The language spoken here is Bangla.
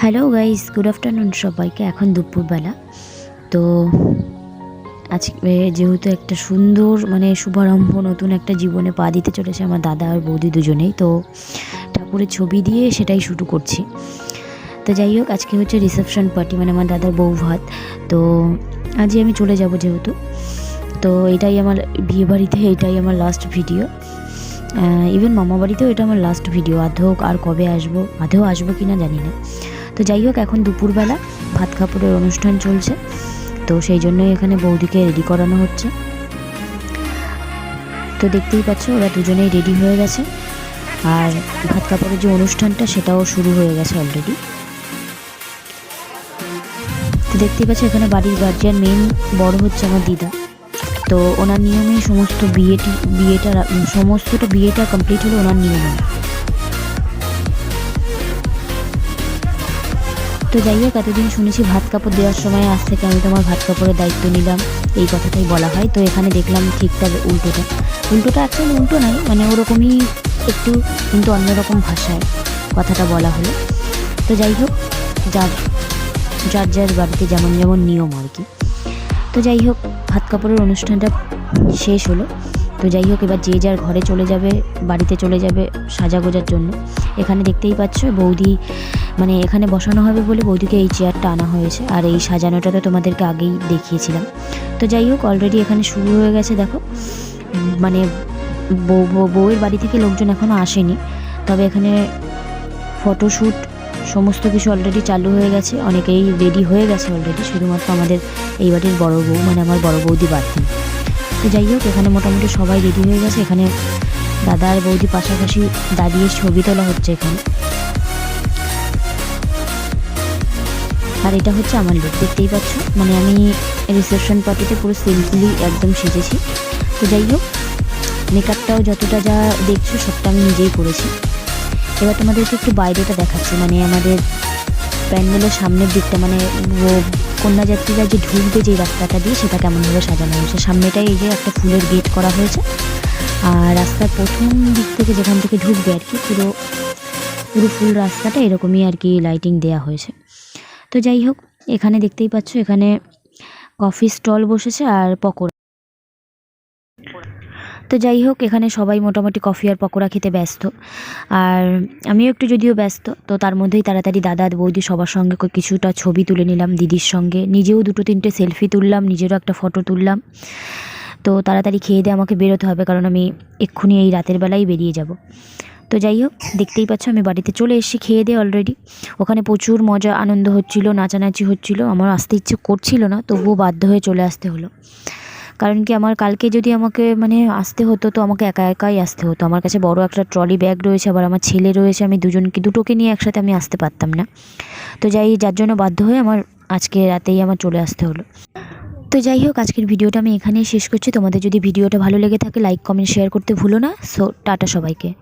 হ্যালো গাইস গুড আফটারনুন সবাইকে। এখন দুপুরবেলা। তো আজকে যেহেতু একটা সুন্দর মানে শুভারম্ভ, নতুন একটা জীবনে পা দিতে চলেছে আমার দাদা আর বৌদি দুজনেই, তো ঠাকুরের ছবি দিয়ে সেটাই শুরু করছি। তো যাই হোক, আজকে হচ্ছে রিসেপশন পার্টি মানে আমার দাদার বউ ভাত তো আজই আমি চলে যাব যেহেতু। তো এটাই আমার বিয়ে বাড়িতে এটাই আমার লাস্ট ভিডিও ইভেন মামা বাড়িতেও এটা আমার লাস্ট ভিডিও আধেও আর কবে আসব, আধেও আসব কি না জানি না। তো যাই হোক, এখন দুপুরবেলা ভাত কাপড়ের অনুষ্ঠান চলছে। তো সেই জন্যই এখানে বৌদিকে রেডি করানো হচ্ছে। তো দেখতেই পাচ্ছ, ওরা দুজনেই রেডি হয়ে গেছে। আর ভাত কাপড়ের যে অনুষ্ঠানটা, সেটাও শুরু হয়ে গেছে অলরেডি তো দেখতেই পাচ্ছ, এখানে বাড়ির গার্জিয়ান মেন বড় হচ্ছে আমার দিদা। তো ওনার নিয়মেই সমস্ত বিয়েটি, বিয়েটা, সমস্তটা বিয়েটা কমপ্লিট হলো ওনার নিয়মে তো যাই হোক, এতদিন শুনেছি ভাত কাপড় দেওয়ার সময় আজ থেকে আমি তোমার ভাত কাপড়ের দায়িত্ব নিলাম। এই কথাটাই বলা হয়। তো এখানে দেখলাম ঠিকঠাক উল্টোটা। উল্টোটা অ্যাকচুয়ালি উল্টো নয় মানে ওরকমই একটু কিন্তু অন্যরকম ভাষায় কথাটা বলা হলো। তো যাই হোক, যার যার যার বাড়িতে যেমন যেমন নিয়ম আর কি। তো যাই হোক, ভাত কাপড়ের অনুষ্ঠানটা শেষ হলো। তো যাই হোক, এবার যে যার ঘরে চলে যাবে, বাড়িতে চলে যাবে সাজা গোজার জন্য। এখানে দেখতেই পাচ্ছ বৌদি মানে এখানে বসানো হবে বলে বৌদিকে এই চেয়ারটা আনা হয়েছে। আর এই সাজানোটা তো তোমাদেরকে আগেই দেখিয়েছিলাম। তো যাই হোক অলরেডি এখানে শুরু হয়ে গেছে, দেখো। মানে বউ, বউ- বউয়ের বাড়ি থেকে লোকজন এখনও আসেনি। তবে এখানে ফটোশ্যুট সমস্ত কিছু অলরেডি চালু হয়ে গেছে। অনেকেই রেডি হয়ে গেছে অলরেডি শুধুমাত্র আমাদের এই বাড়ির বড় বউ মানে আমার বড় বৌদি দিন তো যাই হোক, এখানে মোটামুটি সবাই রেডি হয়ে গেছে। এখানে দাদা আর বৌদি পাশাপাশি দাঁড়িয়ে ছবি তোলা হচ্ছে এখানে। আর এটা হচ্ছে আমার লুক দেখতেই পাচ্ছ? মানে আমি রিসেপশন পার্টিতে পুরো সিম্পলি একদম সেজেছি। তো যাই হোক মেকআপটাও যতটা যা দেখছ, সবটা আমি নিজেই করেছি। এবার তোমাদেরকে একটু বাইরেটা দেখাচ্ছি। মানে আমাদের প্যান্ডেলের সামনের দিকটা মানে কন্যাযাত্রীরা যে ঢুকবে যে রাস্তাটা দিয়ে, সেটা কেমনভাবে সাজানো হয়েছে। সামনেটাই এই যে একটা ফুলের গেট করা হয়েছে। আর রাস্তার প্রথম দিক থেকে যেখান থেকে ঢুকবে আর কি, পুরো পুরো ফুল রাস্তাটা এরকমই আর কি লাইটিং দেওয়া হয়েছে। তো যাই হোক, এখানে দেখতেই পাচ্ছ, এখানে কফি স্টল বসেছে আর পকোড়া। তো যাই হোক, এখানে সবাই মোটামুটি কফি আর পকোড়া খেতে ব্যস্ত। আর আমিও একটু যদিও ব্যস্ত, তো তার মধ্যেই তাড়াতাড়ি দাদা, বৌদি সবার সঙ্গে কিছুটা ছবি তুলে নিলাম দিদির সঙ্গে। নিজেও দুটো তিনটে সেলফি তুললাম, নিজেরও একটা ফটো তুললাম। তো তাড়াতাড়ি খেয়ে দিয়ে আমাকে বেরোতে হবে, কারণ আমি এক্ষুনি এই রাতের বেলায় বেরিয়ে যাব। তো যাই হোক, দেখতেই পাচ্ছ আমি বাড়িতে চলে এসেছি খেয়ে দিয়ে অলরেডি ওখানে প্রচুর মজা, আনন্দ হচ্ছিল, নাচানাচি হচ্ছিল। আমার আসতে ইচ্ছে করছিল না, তবুও বাধ্য হয়ে চলে আসতে হলো। কারণ কি আমার কালকে যদি আমাকে মানে আসতে হতো, তো আমাকে একা একাই আসতে হতো। আমার কাছে বড় একটা ট্রলি ব্যাগ রয়েছে, আবার আমার ছেলে রয়েছে, আমি দুজনকে, দুটোকে নিয়ে একসাথে আমি আসতে পারতাম না। তো যাই, যার জন্য বাধ্য হয়ে আমার আজকে রাতেই আমার চলে আসতে হলো। তো যাই হোক, আজকের ভিডিওটা আমি এখানেই শেষ করছি। তোমাদের যদি ভিডিওটা ভালো লেগে থাকে লাইক কমেন্ট শেয়ার করতে ভুলো না। সো টাটা সবাইকে।